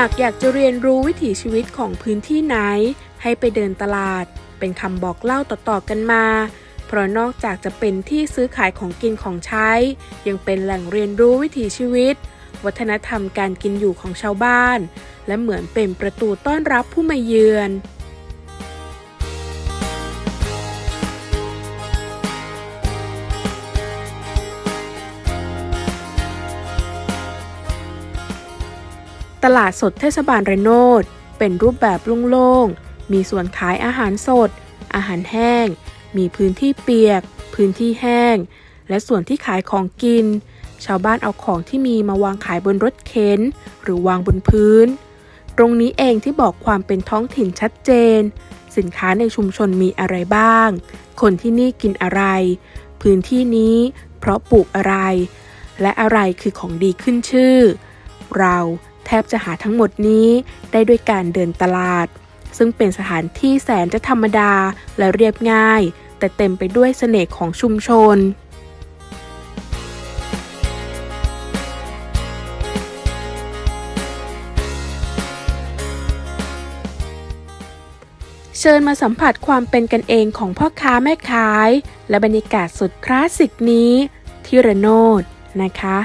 หากอยากจะเรียนรู้วิถีชีวิตของพื้นที่ไหน ให้ไปเดินตลาด เป็นคำบอกเล่าต่อๆกันมา เพราะนอกจากจะเป็นที่ซื้อขายของกินของใช้ ยังเป็นแหล่งเรียนรู้วิถีชีวิต วัฒนธรรมการกินอยู่ของชาวบ้าน และเหมือนเป็นประตูต้อนรับผู้มาเยือน ตลาดสดเทศบาลระโนดเป็นรูปแบบโล่งๆ มีส่วนขายอาหารสด อาหารแห้ง มีพื้นที่เปียก พื้นที่แห้ง และส่วนที่ขายของกิน ชาวบ้านเอาของที่มีมาวางขายบนรถเข็น หรือวางบนพื้น ตรงนี้เองที่บอกความเป็นท้องถิ่นชัดเจน สินค้าในชุมชนมีอะไรบ้าง คนที่นี่กินอะไร พื้นที่นี้เพราะปลูกอะไร และอะไรคือของดีขึ้นชื่อ เรา แทบจะหาทั้งหมดนี้ได้ด้วยการเดินตลาด ซึ่งเป็นสถานที่แสนจะธรรมดาและเรียบง่าย แต่เต็มไปด้วยเสน่ห์ของชุมชนเชิญมาสัมผัสความเป็นกันเองของพ่อค้าแม่ขาย และบรรยากาศสุดคลาสสิกนี้ ที่ระโนดนะคะ